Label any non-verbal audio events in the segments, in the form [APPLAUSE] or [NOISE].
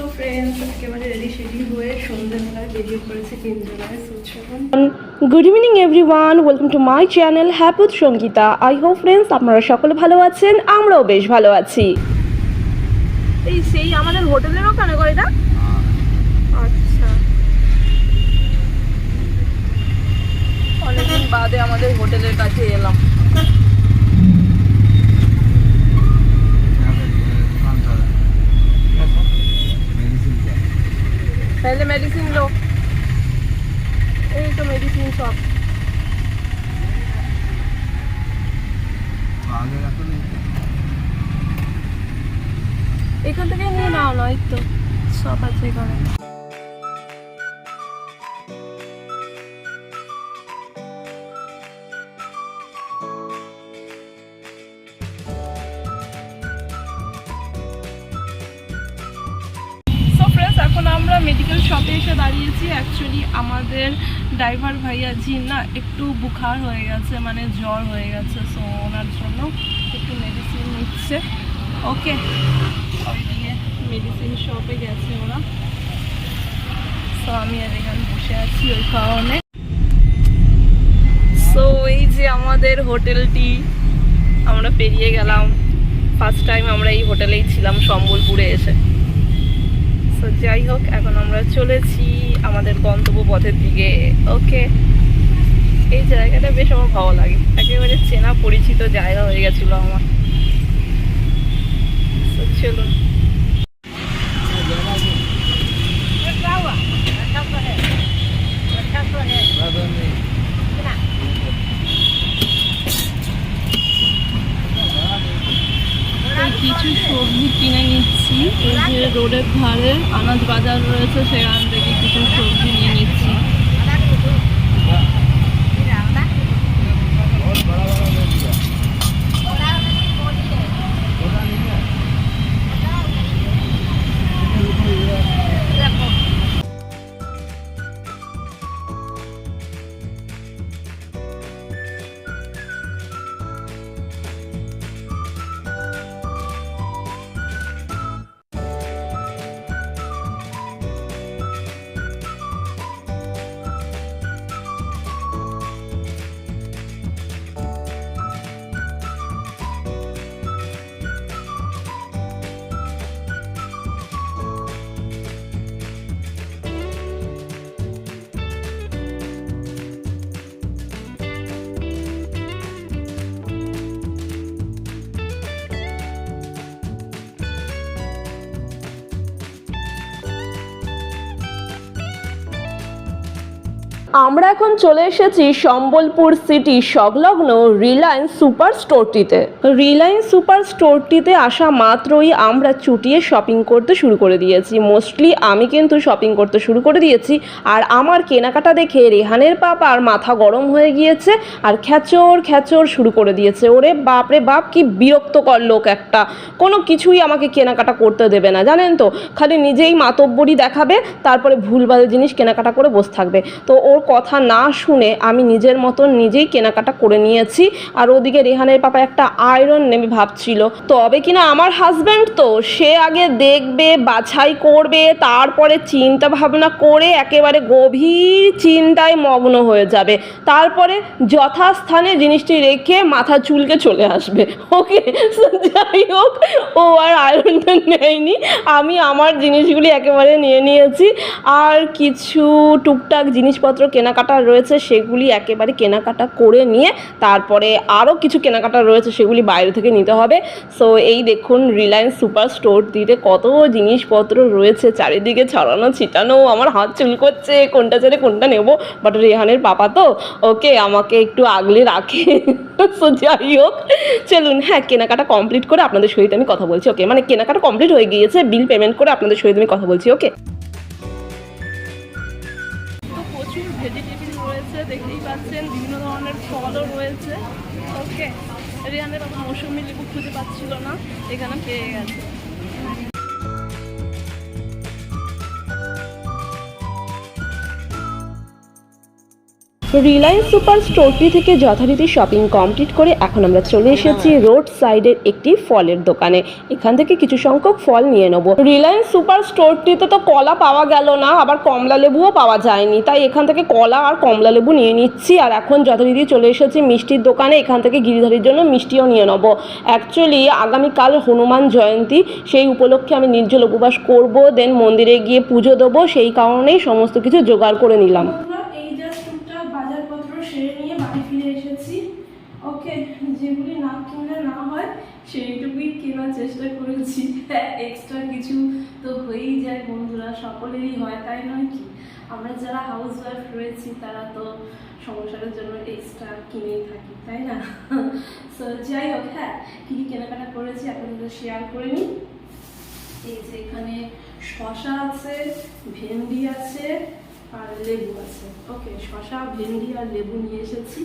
So friends একেবারে ready সেডি হয়ে সন্ধ্যেবেলায় বেরিয়ে পড়েছে তিনজনায় সোচ good evening everyone welcome to my channel হ্যাপুত Sangeeta I hope friends আপনারা সকলে ভালো আছেন আমরাও বেশ ভালো আছি। এই সেই আমাদের হোটেলের ওখানে করে না আচ্ছা। অনেকদিন বাদে আমাদের হোটেলের কাছে এলাম। पहले मेडिसिन लो এই তো মেডিসিন সব এখান থেকে নিয়ে নাও না এই তো সব আছে এখানে এখন আমরা মেডিকেল শপে এসে দাঁড়িয়েছি। অ্যাকচুয়ালি আমাদের ড্রাইভার ভাইয়া জি না একটু বুখার হয়ে গেছে মানে জ্বর হয়ে গেছে সো ওনার জন্য একটু মেডিসিন নিচ্ছে। ওকে ওইদিকে মেডিসিন শপে গেছে ওরা। সো আমি আর এখানে বসে আছি ওই কারণে। সো এই যে আমাদের হোটেলটি, আমরা পেরিয়ে গেলাম। ফার্স্ট টাইম আমরা এই হোটেলেই ছিলাম, সম্বলপুরে এসে। তো যাই হোক, এখন আমরা চলেছি আমাদের গন্তব্য পথের দিকে। ওকে এই জায়গাটা বেশ আমার ভালো লাগে। একেবারে চেনা পরিচিত জায়গা হয়ে গেছিল আমার। চলুন। কিছু সবজি কিনে নিচ্ছি। রোডের ধারে আনাজ বাজার রয়েছে, সেখান থেকে কিছু সবজি নিয়ে নিচ্ছি। আমরা এখন চলে এসেছি সম্বলপুর সিটি সংলগ্ন রিলায়েন্স সুপার স্টোরটিতে। রিলায়েন্স সুপার স্টোরটিতে আসা মাত্রই আমরা চুটিয়ে শপিং করতে শুরু করে দিয়েছি। মোস্টলি আমি কিন্তু শপিং করতে শুরু করে দিয়েছি। আর আমার কেনাকাটা দেখে রেহানের পাপার মাথা গরম হয়ে গিয়েছে আর খ্যাচর খ্যাচর শুরু করে দিয়েছে। ওরে বাপরে বাপ, কি বিরক্তকর লোক একটা। কোনো কিছুই আমাকে কেনাকাটা করতে দেবে না, জানেন তো? খালি নিজেই মাতব্বরি দেখাবে, তারপরে ভুলভাল জিনিস কেনাকাটা করে বসে থাকবে। তো ওর কথা না শুনে আমি নিজের মতন নিজেই কেনাকাটা করে নিয়েছি। আর ওদিকে রেহানের পাপা একটা আয়রন নেবে ভাবছিল। তবে কিনা আমার হাজব্যান্ড তো, সে আগে দেখবে, বাছাই করবে, তারপরে চিন্তা ভাবনা করে একেবারে গভীর চিন্তায় মগ্ন হয়ে যাবে। তারপরে যথাস্থানে জিনিসটি রেখে মাথা চুলকে চলে আসবে। ওকে, যাই হোক, ও আর আয়রনটা নেয়নি। আমি আমার জিনিসগুলি একেবারে নিয়ে নিয়েছি। আর কিছু টুকটাক জিনিসপত্র কেনাকাটা রয়েছে সেগুলি একেবারে কেনাকাটা করে নিয়ে তারপরে আরও কিছু কেনাকাটা রয়েছে সেগুলি বাইরে থেকে নিতে হবে। সো এই দেখুন রিলায়েন্স সুপার স্টোর দিতে কত জিনিসপত্র রয়েছে, চারিদিকে ছড়ানো, ছিটানো, আমার হাত চুল করছে, কোনটা ছেড়ে কোনটা নেব বাট রেহানের পাপা তো, ওকে আমাকে একটু আগলে রাখে। সো যাই হোক, চলুন হ্যাঁ কেনাকাটা কমপ্লিট করে আপনাদের সহিত আমি কথা বলছি ওকে মানে কেনাকাটা কমপ্লিট হয়ে গিয়েছে বিল পেমেন্ট করে আপনাদের সহিত আমি কথা বলছি ওকে দেখতেই পাচ্ছেন, বিভিন্ন ধরনের ফলও রয়েছে। ওকে রিয়ানের মৌসুমি লেবু খুঁজে পাচ্ছিল না, এখানে পেয়ে গেছে। রিলায়েন্স সুপার স্টোরটি থেকে যথারীতি শপিং কমপ্লিট করে এখন আমরা চলে এসেছি রোড সাইডের একটি ফলের দোকানে। এখান থেকে কিছু সংখ্যক ফল নিয়ে নেব। রিলায়েন্স সুপার স্টোরটিতে তো কলা পাওয়া গেল না আবার কমলা লেবুও পাওয়া যায়নি। তাই এখান থেকে কলা আর কমলা লেবু নিয়ে নিচ্ছি আর এখন যথারীতি চলে এসেছি মিষ্টির দোকানে। এখান থেকে গিরিধারীর জন্য মিষ্টিও নিয়ে নেব। অ্যাকচুয়ালি আগামীকাল হনুমান জয়ন্তী সেই উপলক্ষে আমি নির্জল উপবাস করব দেন মন্দিরে গিয়ে পুজো দেবো সেই কারণেই সমস্ত কিছু জোগাড় করে নিলাম। [LAUGHS] এক্সট্রা কিছু তো হয়েই যায় বন্ধুরা, সকলেরই হয়, তাই নয় কি? আমরা যারা হাউস ওয়াইফ রয়েছি, তারা তো সংসারের জন্য এক্সট্রা কিনেই থাকি, তাই না? [LAUGHS] সো যাই হোক হ্যাঁ কী কী কেনাকাটা করেছি আপনাদের শেয়ার করে নিই। এই যে এখানে শশা আছে, ভেন্ডি আছে আর লেবু আছে। ওকে শশা ভেন্ডি আর লেবু নিয়ে এসেছি।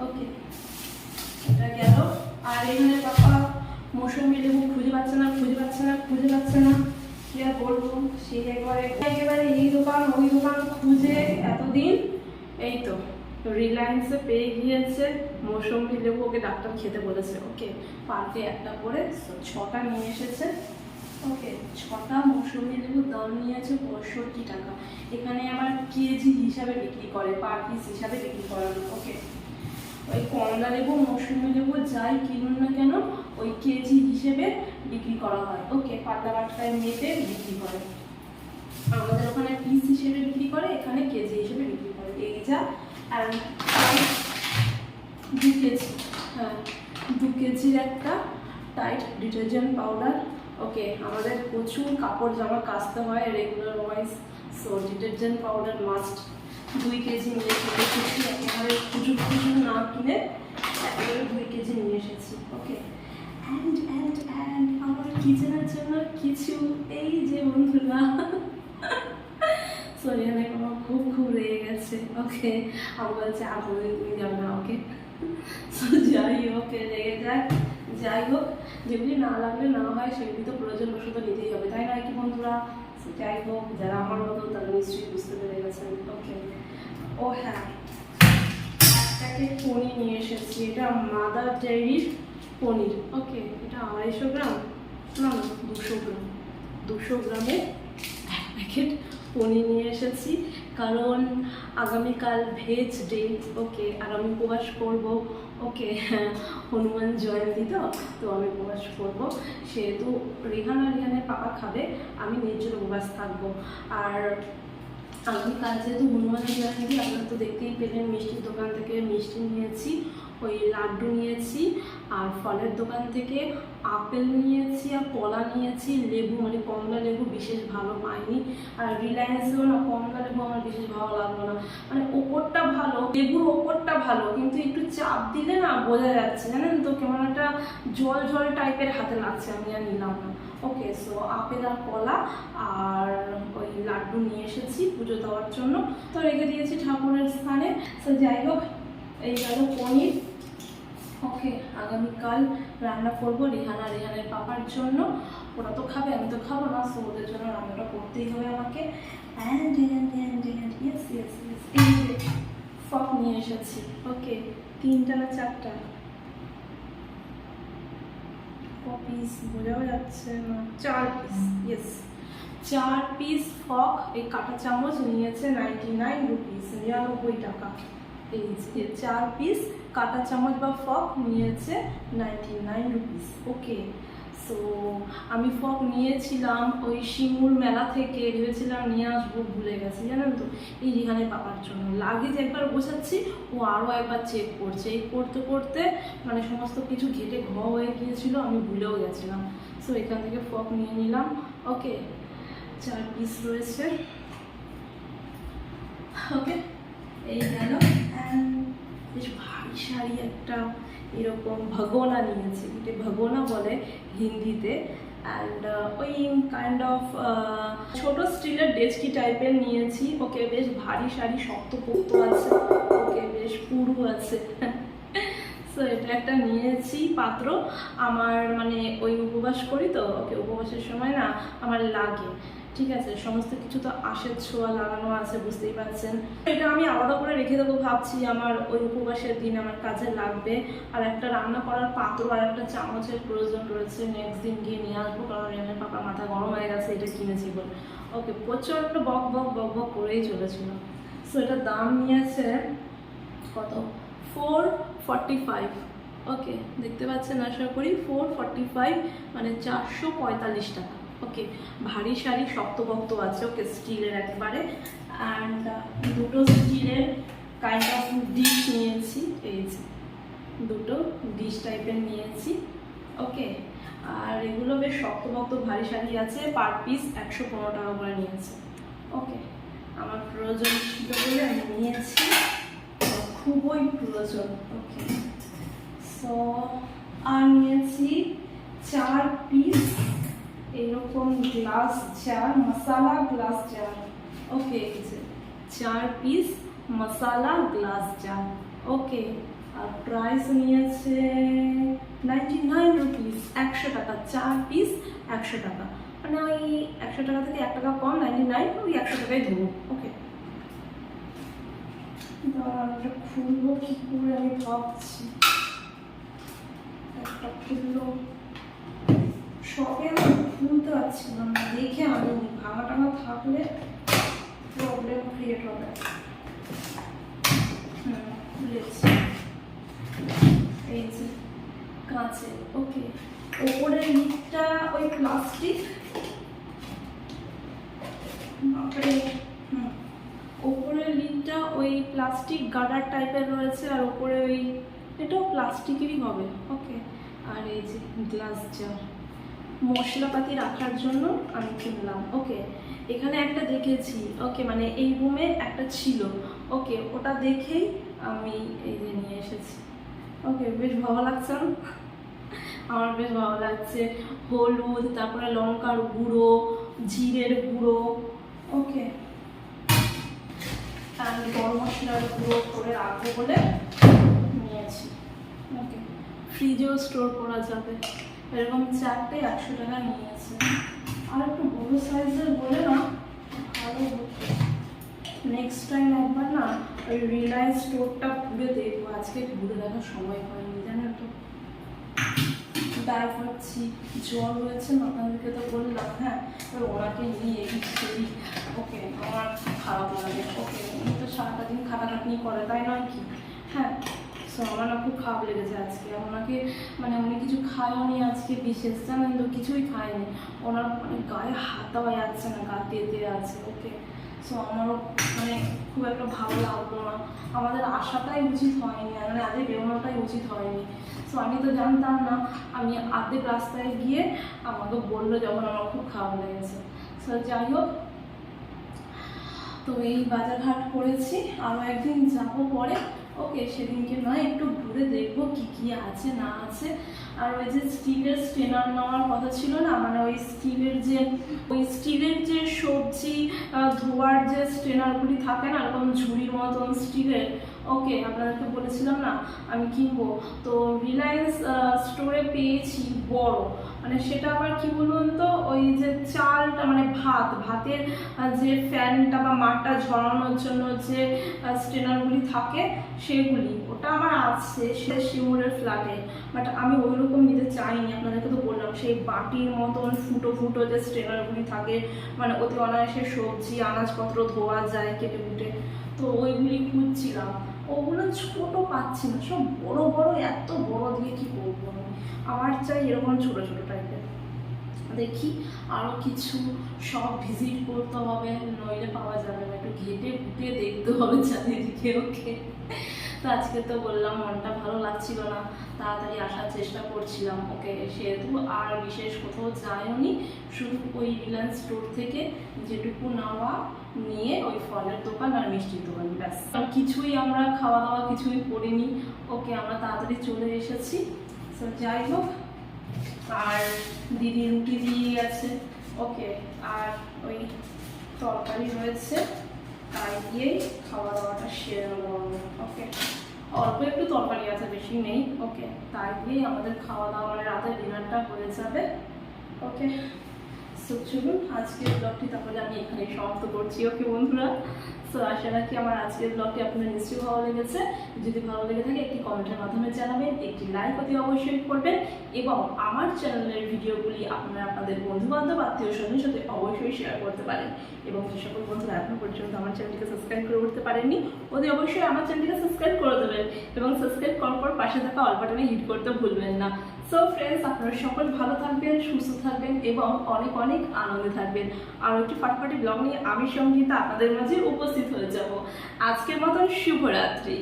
ওকে এটা গেল। আর এখানে পাপা মৌসুমি লেবু খুঁজে পাচ্ছে না, খুঁজে পাচ্ছে না, খুঁজে পাচ্ছে না। কি আর বলব? সেই একবারে একেবারে এই দোকান, ওই দোকান খুঁজে এতদিন। এই তো রিলায়েন্সে পেয়ে গিয়েছে। মৌসুমি লেবু ওকে ডাক্তার খেতে বলেছে। ওকে পার্কে একটা করে ছটা নিয়ে এসেছে। ওকে, ছটা মৌসুমি লেবুর দাম নিয়েছে পঁয়ষট্টি টাকা। এখানে আবার কেজি হিসাবে বিক্রি করে, পার পিস হিসাবে বিক্রি করে না ওকে, ওই কমলা লেবু মৌসুমি লেবু যাই কিনুন না কেন ওই কেজি হিসেবে বিক্রি করা হয়। ওকে, পাতলা বাটকায় মেপে বিক্রি করে। আমাদের ওখানে পিস হিসেবে বিক্রি করে, এখানে কেজি হিসেবে বিক্রি করে। এই যা আর দু কেজি হ্যাঁ দু কেজির একটা টাইট ডিটারজেন্ট পাউডার ওকে, আমাদের প্রচুর কাপড় জামা কাচতে হয় regular wise so detergent powder must দুই কেজি নিয়ে এসেছি, একেবারে খুচুর খুচুর না কিনে একেবারে দুই কেজি নিয়ে এসেছি, ওকে। অ্যান্ড অ্যান্ড অ্যান্ড আমার কিচেনের জন্য কিছু এই যে বন্ধুরা। সরি অনেক আমার খুব খুব রেগে গেছে। ওকে আমার বলছে বলে তুমি যাবে না ওকে যাই হোক রেগে যাক। যাই হোক, যেগুলি না লাগলে না হয়, সেগুলি তো প্রয়োজন বশত নিতেই হবে, তাই নয় কি বন্ধুরা? যাই হোক, যারা আমার মতো, তারা নিশ্চয়ই বুঝতে পেরে গেছেন। ওকে ও হ্যাঁ একটাকে পনির নিয়ে এসেছি, এটা মাদার ডেয়ারির পনির। ওকে, এটা আড়াইশো গ্রাম। না না, দুশো গ্রাম। দুশো গ্রামে এক প্যাকেট পনির নিয়ে এসেছি। কারণ আগামীকাল ভেজ ডে, ওকে, আর আমি উপবাস করব। ওকে, হনুমান জয়ন্তী তো তো আমি উপবাস করব। সেহেতু রেহান আর রেহানের পাপা খাবে, আমি নিজের উপবাস থাকব। আর আগামীকাল যেহেতু হনুমান জয়ন্তী, আপনারা তো দেখতেই পেলেন, মিষ্টির দোকান থেকে মিষ্টি নিয়েছি, ওই লাড্ডু নিয়েছি। আর ফলের দোকান থেকে আপেল নিয়েছি আর কলা নিয়েছি, লেবু মানে কমলা লেবু বিশেষ ভালো পাইনি। আর রিলায়েন্সেও না, কমলা লেবু আমার বিশেষ ভালো লাগল না। মানে ওপরটা ভালো, লেবুর ওপরটা ভালো, কিন্তু একটু চাপ দিলে না বোঝা যাচ্ছে। জানেন তো কেমন একটা জল জল টাইপের হাতে লাগছে, আমি আর নিলাম না। ওকে সো আপেল আর কলা আর ওই লাড্ডু নিয়ে এসেছি পুজো দেওয়ার জন্য। তো রেখে দিয়েছি ঠাকুরের স্থানে। তো যাই হোক, এই গেল পনির। ওকে আগামীকাল রান্না করব রেহানা, রেহানের পাপার জন্য। ওরা তো খাবে, আমি তো খাব না সো ওদের জন্য রান্নাটা করতেই হবে আমাকে। অ্যান্ড ফক নিয়ে এসেছি। ওকে তিনটা না চারটা? ক পিস বোঝাও যাচ্ছে না। চার পিস ইয়েস চার পিস ফক, এই কাঁটা চামচ নিয়েছে নাইনটি নাইন রুপিস নিরানব্বই টাকা। এই চার পিস কাঁটা চামচ বা ফক নিয়েছে ninety nine rupees okay so আমি ফক নিয়েছিলাম ওই শিমুর মেলা থেকে, ভেবেছিলাম নিয়ে আসব, ভুলে গেছি, জানেন তো? এই রিহানের পাপার জন্য। লাগেজ একবার বোঝাচ্ছি ও আরও একবার চেক করছে। এই করতে করতে মানে সমস্ত কিছু ঘেটে ঘ হয়ে গিয়েছিল, আমি ভুলেও গেছিলাম। সো এখান থেকে ফক নিয়ে নিলাম। ওকে চার পিস রয়েছে। ওকে এই গেল। And বেশ ভারী শাড়ি একটা এরকম ভগোনা নিয়েছি। এটা ভগোনা বলে হিন্দিতে। অ্যান্ড ওই কাইন্ড অফ ছোট স্টিলের ডেস্কি টাইপের নিয়েছি। ওকে বেশ ভারী শাড়ি, শক্ত পোক্ত আছে। ওকে বেশ পুরু আছে। [LAUGHS] সো এটা একটা নিয়েছি পাত্র। আমার মানে ওই উপবাস করি তো, ওকে উপবাসের সময় না আমার লাগে। ঠিক আছে, সমস্ত কিছু তো আশের ছোঁয়া লাগানো আছে, বুঝতেই পারছেন। এটা আমি আলাদা করে রেখে দেবো ভাবছি, আমার ওই উপবাসের দিন আমার কাজে লাগবে। আর একটা রান্না করার পাত্র আর একটা চামচের প্রয়োজন রয়েছে নেক্সট দিন গিয়ে নিয়ে আসব, কারণ রেনের পাপা মাথা গরম হয়ে গেছে, এটা কিনেছি বলে। ওকে প্রচণ্ড বক বক বক বক করেই চলেছিল। সো এটার দাম নিয়েছে কত? ফোর ফর্টি ফাইভ ওকে, দেখতে পাচ্ছেন, আশা করি ফোর ফাইভ মানে চারশো পঁয়তাল্লিশ টাকা। ওকে ভারী শাড়ি শক্তপক্ত আছে ওকে স্টিলের একবারে। অ্যান্ড দুটো স্টিলের কাইন্ড অফ ডিশ নিয়েছি, এই যে দুটো ডিশ টাইপের নিয়েছি ওকে আর এগুলো বেশ শক্তপক্ত ভারী শাড়ি আছে পার পিস একশো পনেরো টাকা করে নিয়েছে ওকে আমার প্রয়োজন ছিল বলে আমি নিয়েছি খুবই প্রয়োজন ওকে সো আর নিয়েছি চার পিস এরকম glass jar masala glass jar okay চার piece masala glass jar okay আর প্রাইস নিয়েছে নাইনটি নাইন রুপিস একশো টাকা। চার পিস একশো টাকা। মানে ওই একশো টাকা থেকে এক টাকা কম নাইনটি নাইন ওই একশো টাকাই দেবো। ওকে খুলবো কি করে? আমি ভাবছি। একটা খুললো শপে আমি খুলতে পারছিলাম না দেখে আমি ভাঙা টাঙা থাকলে প্রবলেম ক্রিয়েট হবে। হুম খুলেছি এই যে, কাঁচে, ওকে। ওপরের লিকটা ওই প্লাস্টিক বাপরে, হুম। ওপরের লিডটা ওই প্লাস্টিক গার্ডার টাইপের রয়েছে, আর ওপরে ওই, এটাও প্লাস্টিকেরই হবে। ওকে, আর এই যে গ্লাস জার মশলাপাতি রাখার জন্য আমি কিনলাম। ওকে এখানে একটা দেখেছি। ওকে মানে এই রুমে একটা ছিল। ওকে ওটা দেখেই আমি এই যে নিয়ে এসেছি। ওকে বেশ ভালো লাগছে? আমার বেশ ভালো লাগছে। হলুদ, তারপরে লঙ্কার গুঁড়ো, জিরের গুঁড়ো। ওকে আমি গরম মশলার গুঁড়ো করে রাখব বলে নিয়েছি। ওকে ফ্রিজেও স্টোর করা যাবে। এরকম চারটে একশো টাকা নিয়েছে। আর একটু বড়ো সাইজের বলে না, ভালো নেক্সট টাইম একবার না ওই রিলায়েন্স স্টোরটা ঘুরে দেখব। আজকে ঘুরে দেখার সময় হয়নি জানেন তো। দাঁড় পাচ্ছি জ্বর হয়েছে আপনাদেরকে তো বললাম হ্যাঁ এবার ওনাকে নিয়ে সেদিক ওকে, আমার খারাপ লাগে। ওকে উনি তো সারাটা দিন খাটাখাটনি করে, তাই নয় কি? হ্যাঁ সো আমার না খুব খারাপ লেগেছে আজকে। ওনাকে মানে উনি কিছু খায়নি আজকে, বিশেষ জানেন তো, কিছুই খায়নি ওনার মানে গায়ে হাত দেওয়া যাচ্ছে না, গা তেতে আছে, ওকে। সো আমারও মানে খুব একটা ভালো লাগল না। আমাদের আসাটাই উচিত হয়নি মানে আগে বেরোনোটাই উচিত হয়নি। সো আমি তো জানতাম না, আমি আর্ধেক রাস্তায় গিয়ে আমাকে বলল যখন আমার খুব খারাপ লেগেছে। সো যাই হোক, তো এই বাজারঘাট করেছি। আরও একদিন যাব পরে। ওকে, সেদিনকে নয়, একটু ঘুরে দেখব কি কি আছে, না আছে। আর ওই যে স্টিলের স্টেনার নেওয়ার কথা ছিল না মানে ওই স্টিলের যে, ওই স্টিলের যে সবজি ধোয়ার যে স্টেনারগুলি থাকে না এরকম ঝুড়ির মতন স্টিলের ওকে আপনাদেরকে বলেছিলাম না, আমি কিনবো। তো রিলায়েন্স স্টোরে পেয়েছি বড়। মানে সেটা আবার কি বলুন তো, ওই যে চালটা মানে ভাত। ভাতের যে ফ্যানটা বা মাঠটা ঝরানোর জন্য যে স্টেনারগুলি থাকে, সেগুলি। ওটা আমার আছে সে শিমুরের ফ্ল্যাটে বাট আমি ওই রকম নিতে চাইনি, আপনাদেরকে তো বললাম, সেই বাটির মতন ফুটো ফুটো যে স্ট্রেনারগুলি থাকে মানে ওতে অনায়াসে সবজি, আনাজপত্র ধোয়া যায় কেটে কুটে তো ওইগুলি খুঁজছিলাম। ওগুলো ছোট পাচ্ছি না। সব বড় বড়, এত বড় দিয়ে কি করব আমি? আমার চাই এরকম ছোট ছোট টাইপের দেখি আরও কিছু সব ভিজিট করতে হবে, নইলে পাওয়া যাবে না। একটু ঘেটে ঘুটে দেখতে হবে চারিদিকে ওকে তো আজকে তো বললাম মনটা ভালো লাগছিল না, তাড়াতাড়ি আসার চেষ্টা করছিলাম, ওকে সেহেতু আর বিশেষ কোথাও যায়নি শুধু ওই রিলায়েন্স স্টোর থেকে যেটুকু নেওয়া নিয়ে ওই ফলের দোকান আর মিষ্টির দোকান, ব্যাস। কিছুই আমরা খাওয়া দাওয়া কিছুই করিনি, ওকে আমরা তাড়াতাড়ি চলে এসেছি। তো যাই হোক, আর দিদি রুটি দিয়ে গেছে ওকে, আর ওই তরকারি রয়েছে। তাই দিয়েই খাওয়া দাওয়াটা সেরে নেব ওকে অল্প একটু তরকারি আছে, বেশি নেই ওকে তাই দিয়েই আমাদের খাওয়া দাওয়া মানে রাতের ডিনারটা হয়ে যাবে ওকে সো চলুন, আজকের ব্লগটি তারপরে আমি এখানে সমাপ্ত করছি। ওকে বন্ধুরা সো আশা রাখি আমার আজকের ব্লগটি আপনার নিশ্চয়ই ভালো লেগেছে। যদি ভালো লেগে থাকে, একটি কমেন্টের মাধ্যমে জানাবেন, একটি লাইক অতি অবশ্যই করবেন এবং আমার চ্যানেলের ভিডিওগুলি আপনারা আপনাদের বন্ধু বান্ধব আত্মীয় স্বজনের সাথে অবশ্যই শেয়ার করতে পারেন এবং যে সকল বন্ধুরা এখনও পর্যন্ত আমার চ্যানেলটিকে সাবস্ক্রাইব করে উঠতে পারেননি, অতি অবশ্যই আমার চ্যানেলটিকে সাবস্ক্রাইব করে দেবেন এবং সাবস্ক্রাইব করার পর পাশে থাকা অল বাটনে হিট করতে ভুলবেন না। সো ফ্রেন্ডস আপনারা সকল ভালো থাকবেন, সুস্থ থাকবেন এবং অনেক অনেক আনন্দে থাকবেন। আর একটি ফাটফাটি ব্লগ নিয়ে আমি সঙ্গীতা আপনাদের মাঝে উপস্থিত হয়ে যাব। আজকের মতন শুভরাত্রি।